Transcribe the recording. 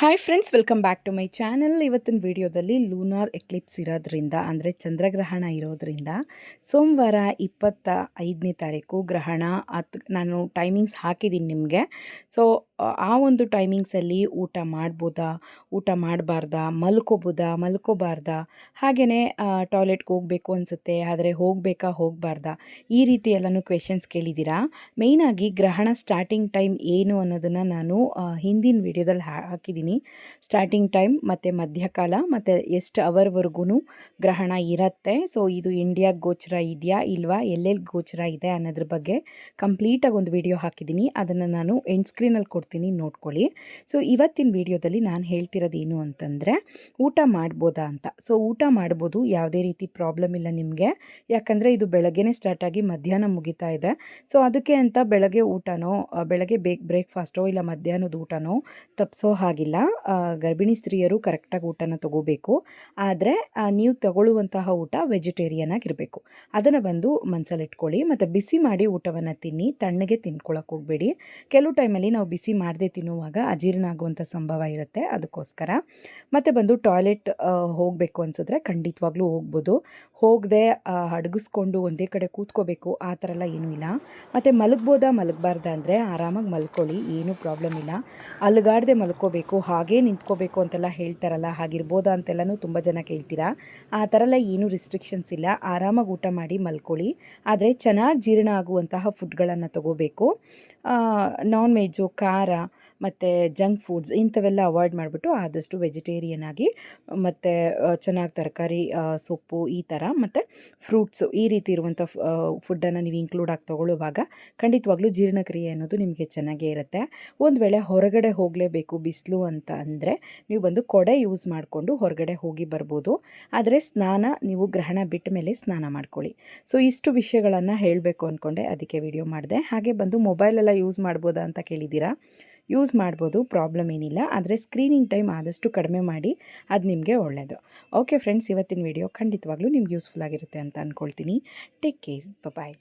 Hi friends welcome back to my channel ಇವತ್ತಿನ ವಿಡಿಯೋದಲ್ಲಿ lunar Eclipse ಇರೋದ್ರಿಂದ, ಅಂದರೆ ಚಂದ್ರಗ್ರಹಣ ಇರೋದ್ರಿಂದ, ಸೋಮವಾರ ಇಪ್ಪತ್ತ ಐದನೇ ತಾರೀಕು ಗ್ರಹಣ. ಅತ್ ನಾನು ಟೈಮಿಂಗ್ಸ್ ಹಾಕಿದ್ದೀನಿ ನಿಮಗೆ. ಸೊ ಆ ಒಂದು ಟೈಮಿಂಗ್ಸಲ್ಲಿ ಊಟ ಮಾಡ್ಬೋದಾ? ಊಟ ಮಾಡಬಾರ್ದಾ? ಮಲ್ಕೋಬೋದಾ? ಮಲ್ಕೋಬಾರ್ದ? ಹಾಗೆಯೇ ಟಾಯ್ಲೆಟ್ಗೆ ಹೋಗಬೇಕು ಅನಿಸುತ್ತೆ, ಆದರೆ ಹೋಗಬೇಕಾ, ಹೋಗಬಾರ್ದಾ? ಈ ರೀತಿ ಎಲ್ಲನೂ ಕ್ವೆಶನ್ಸ್ ಕೇಳಿದ್ದೀರಾ ಮೇಯ್ನಾಗಿ ಗ್ರಹಣ ಸ್ಟಾರ್ಟಿಂಗ್ ಟೈಮ್ ಏನು ಅನ್ನೋದನ್ನು ನಾನು ಹಿಂದಿನ ವಿಡಿಯೋದಲ್ಲಿ ಹಾಕಿದ್ದೀನಿ ಸ್ಟಾರ್ಟಿಂಗ್ ಟೈಮ್ ಮತ್ತು ಮಧ್ಯಕಾಲ ಮತ್ತು ಎಷ್ಟು ಅವರ್ವರೆಗೂ ಗ್ರಹಣ ಇರುತ್ತೆ. ಸೊ ಇದು ಇಂಡಿಯಾಗೆ ಗೋಚರ ಇದೆಯಾ ಇಲ್ವಾ? ಎಲ್ಲೆಲ್ಲಿ ಗೋಚರ ಇದೆ ಅನ್ನೋದ್ರ ಬಗ್ಗೆ ಕಂಪ್ಲೀಟಾಗಿ ಒಂದು ವಿಡಿಯೋ ಹಾಕಿದ್ದೀನಿ ಅದನ್ನು ನಾನು ಎಂಡ್ ಸ್ಕ್ರೀನಲ್ಲಿ ಕೊಡ್ತೀನಿ. ನೋಡ್ಕೊಳ್ಳಿ. ಸೊ ಇವತ್ತಿನ ವಿಡಿಯೋದಲ್ಲಿ ನಾನು ಹೇಳ್ತಿರೋದು ಏನು ಅಂತಂದರೆ, ಊಟ ಮಾಡ್ಬೋದಾ ಅಂತ. ಸೊ ಊಟ ಮಾಡ್ಬೋದು, ಯಾವುದೇ ರೀತಿ ಪ್ರಾಬ್ಲಮ್ ಇಲ್ಲ ನಿಮಗೆ. ಯಾಕಂದರೆ ಇದು ಬೆಳಗ್ಗೆನೇ ಸ್ಟಾರ್ಟ್ ಆಗಿ ಮಧ್ಯಾಹ್ನ ಮುಗಿತಾ ಇದೆ. ಸೊ ಅದಕ್ಕೆ ಅಂತ ಬೆಳಗ್ಗೆ ಊಟನೋ ಬೆಳಗ್ಗೆ ಬೇಕ್ ಬ್ರೇಕ್ಫಾಸ್ಟೋ ಇಲ್ಲ ಮಧ್ಯಾಹ್ನದ ಊಟನೋ ತಪ್ಪಿಸೋ ಹಾಗಿಲ್ಲ. ಗರ್ಭಿಣಿ ಸ್ತ್ರೀಯರು ಕರೆಕ್ಟಾಗಿ ಊಟನ ತಗೋಬೇಕು. ಆದರೆ ನೀವು ತಗೊಳ್ಳುವಂತಹ ಊಟ ವೆಜಿಟೇರಿಯನ್ ಆಗಿರಬೇಕು. ಅದನ್ನು ಬಂದು ಮನಸ್ಸಲ್ಲಿಟ್ಕೊಳ್ಳಿ ಮತ್ತು ಬಿಸಿ ಮಾಡಿ ಊಟವನ್ನು ತಿನ್ನಿ, ತಣ್ಣಗೆ ತಿನ್ಕೊಳಕ್ಕೆ ಹೋಗಬೇಡಿ. ಕೆಲವು ಟೈಮಲ್ಲಿ ನಾವು ಬಿಸಿ ಮಾಡದೆ ತಿನ್ನುವಾಗ ಅಜೀರ್ಣ ಆಗುವಂಥ ಸಂಭವ ಇರುತ್ತೆ ಅದಕ್ಕೋಸ್ಕರ. ಮತ್ತು ಬಂದು ಟಾಯ್ಲೆಟ್ ಹೋಗಬೇಕು ಅನ್ಸಿದ್ರೆ ಖಂಡಿತವಾಗ್ಲೂ ಹೋಗ್ಬೋದು. ಹೋಗದೆ ಅಡಗಿಸ್ಕೊಂಡು ಒಂದೇ ಕಡೆ ಕೂತ್ಕೋಬೇಕು, ಆ ಥರ ಎಲ್ಲ ಏನೂ ಇಲ್ಲ. ಮತ್ತು ಮಲಗ್ಬೋದಾ, ಮಲಗಬಾರ್ದ ಅಂದರೆ ಆರಾಮಾಗಿ ಮಲ್ಕೊಳ್ಳಿ, ಏನೂ ಪ್ರಾಬ್ಲಮ್ ಇಲ್ಲ. ಅಲ್ಗಾಡದೆ ಮಲ್ಕೋಬೇಕು, ಹಾಗೇ ನಿಂತ್ಕೋಬೇಕು ಅಂತೆಲ್ಲ ಹೇಳ್ತಾರಲ್ಲ, ಹಾಗಿರ್ಬೋದಾ ಅಂತೆಲ್ಲನೂ ತುಂಬ ಜನ ಕೇಳ್ತೀರಾ? ಆ ಥರ ಎಲ್ಲ ಏನೂ ರಿಸ್ಟ್ರಿಕ್ಷನ್ಸ್ ಇಲ್ಲ. ಆರಾಮಾಗಿ ಊಟ ಮಾಡಿ ಮಲ್ಕೊಳ್ಳಿ. ಆದರೆ ಚೆನ್ನಾಗಿ ಜೀರ್ಣ ಆಗುವಂತಹ ಫುಡ್ಗಳನ್ನು ತಗೋಬೇಕು. ನಾನ್ ವೆಜ್ಜು ಖಾರ ಮತ್ತು ಜಂಕ್ ಫುಡ್ಸ್ ಇಂಥವೆಲ್ಲ ಅವಾಯ್ಡ್ ಮಾಡಿಬಿಟ್ಟು ಆದಷ್ಟು ವೆಜಿಟೇರಿಯನ್ ಆಗಿ, ಮತ್ತು ಚೆನ್ನಾಗಿ ತರಕಾರಿ ಸೊಪ್ಪು ಈ ಥರ ಮತ್ತು ಫ್ರೂಟ್ಸು ಈ ರೀತಿ ಇರುವಂಥ ಫುಡ್ಡನ್ನು ನೀವು ಇನ್ಕ್ಲೂಡ್ ಆಗಿ ತೊಗೊಳ್ಳುವಾಗ ಖಂಡಿತವಾಗ್ಲೂ ಜೀರ್ಣಕ್ರಿಯೆ ಅನ್ನೋದು ನಿಮಗೆ ಚೆನ್ನಾಗೇ ಇರುತ್ತೆ. ಒಂದು ವೇಳೆ ಹೊರಗಡೆ ಹೋಗಲೇಬೇಕು ಬಿಸಿಲು ಅಂತ ಅಂದರೆ ನೀವು ಬಂದು ಕೊಡೆ ಯೂಸ್ ಮಾಡಿಕೊಂಡು ಹೊರಗಡೆ ಹೋಗಿ ಬರ್ಬೋದು. ಆದರೆ ಸ್ನಾನ ನೀವು ಗ್ರಹಣ ಬಿಟ್ಟ ಮೇಲೆ ಸ್ನಾನ ಮಾಡ್ಕೊಳ್ಳಿ. ಸೊ ಇಷ್ಟು ವಿಷಯಗಳನ್ನು ಹೇಳಬೇಕು ಅಂದ್ಕೊಂಡೆ ಅದಕ್ಕೆ ವಿಡಿಯೋ ಮಾಡಿದೆ. ಹಾಗೆ ಬಂದು ಮೊಬೈಲೆಲ್ಲ ಯೂಸ್ ಮಾಡ್ಬೋದಾ ಅಂತ ಕೇಳಿದ್ದೀರಾ? ಯೂಸ್ ಮಾಡ್ಬೋದು, ಪ್ರಾಬ್ಲಮ್ ಏನಿಲ್ಲ. ಆದರೆ ಸ್ಕ್ರೀನಿಂಗ್ ಟೈಮ್ ಆದಷ್ಟು ಕಡಿಮೆ ಮಾಡಿ ಅದು ನಿಮಗೆ ಒಳ್ಳೆಯದು ಓಕೆ ಫ್ರೆಂಡ್ಸ್, ಇವತ್ತಿನ ವಿಡಿಯೋ ಖಂಡಿತವಾಗ್ಲೂ ನಿಮ್ಗೆ ಯೂಸ್ಫುಲ್ ಆಗಿರುತ್ತೆ ಅಂತ ಅಂದ್ಕೊಳ್ತೀನಿ ಟೇಕ್ ಕೇರ್. ಬಾಯ್